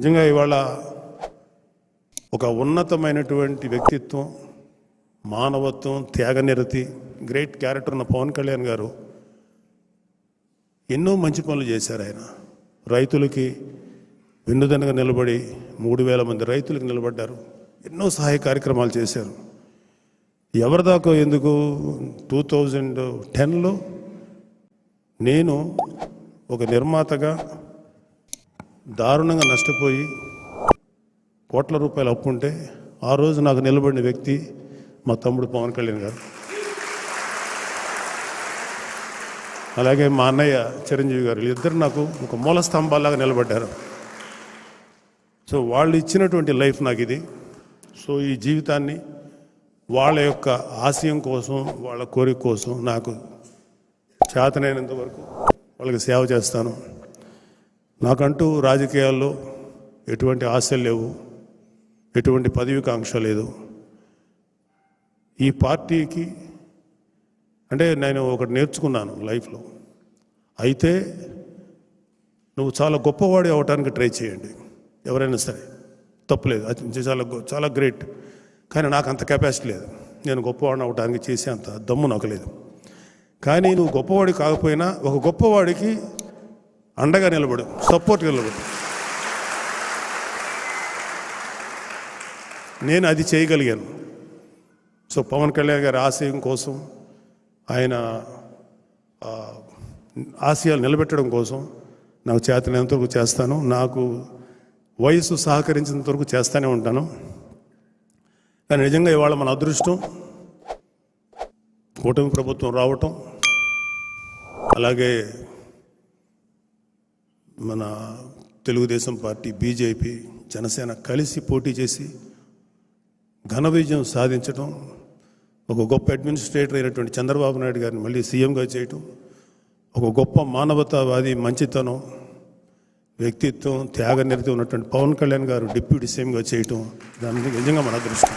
నిజంగా ఇవాళ ఒక ఉన్నతమైనటువంటి వ్యక్తిత్వం మానవత్వం త్యాగనిరతి గ్రేట్ క్యారెక్టర్ ఉన్న పవన్ కళ్యాణ్ గారు ఎన్నో మంచి పనులు చేశారు ఆయన. రైతులకి వెన్నుదనగా నిలబడి మూడు వేల మంది రైతులకు నిలబడ్డారు. ఎన్నో సహాయ కార్యక్రమాలు చేశారు. ఎవరిదాకో ఎందుకు? టూ థౌజండ్ టెన్లో నేను ఒక నిర్మాతగా దారుణంగా నష్టపోయి కోట్ల రూపాయలు అప్పు ఉంటే ఆ రోజు నాకు నిలబడిన వ్యక్తి మా తమ్ముడు పవన్ కళ్యాణ్ గారు. అలాగే మా అన్నయ్య చిరంజీవి గారు వీళ్ళిద్దరు నాకు ఒక మూల స్తంభాలాగా నిలబడ్డారు. సో వాళ్ళు ఇచ్చినటువంటి లైఫ్ నాకు ఇది. సో ఈ జీవితాన్ని వాళ్ళ యొక్క ఆశయం కోసం వాళ్ళ కోరిక కోసం నాకు చేతనైనంత వరకు వాళ్ళకి సేవ చేస్తాను. నాకంటూ రాజకీయాల్లో ఎటువంటి ఆశలు లేవు ఎటువంటి పదవికాంక్ష లేదు. ఈ పార్టీకి అంటే నేను ఒకటి నేర్చుకున్నాను లైఫ్లో. అయితే నువ్వు చాలా గొప్పవాడి అవటానికి ట్రై చేయండి. ఎవరైనా సరే తప్పులేదు. అది చాలా గొ- చాలా గ్రేట్. కానీ నాకు అంత కెపాసిటీ లేదు. నేను గొప్పవాడిని అవటానికి చేసే అంత దమ్ము నాకు లేదు. కానీ నువ్వు గొప్పవాడి కాకపోయినా ఒక గొప్పవాడికి అండగా నిలబడు సపోర్ట్గా నిలబడు. నేను అది చేయగలిగాను. సో పవన్ కళ్యాణ్ గారి ఆశయం కోసం ఆయన ఆశయాలు నిలబెట్టడం కోసం నాకు చేతనంత వరకు చేస్తాను. నాకు వయసు సహకరించినంత వరకు చేస్తూనే ఉంటాను. కానీ నిజంగా ఇవాళ మన అదృష్టం కూటమి ప్రభుత్వం రావటం అలాగే మన తెలుగుదేశం పార్టీ బీజేపీ జనసేన కలిసి పోటీ చేసి ఘన విజయం సాధించడం ఒక గొప్ప అడ్మినిస్ట్రేటర్ అయినటువంటి చంద్రబాబు నాయుడు గారిని మళ్ళీ సీఎంగా చేయటం ఒక గొప్ప మానవతావాది మంచితనం వ్యక్తిత్వం త్యాగనిరతి ఉన్నటువంటి పవన్ కళ్యాణ్ గారు డిప్యూటీ సీఎంగా చేయటం దాని నిజంగా మన అదృష్టం.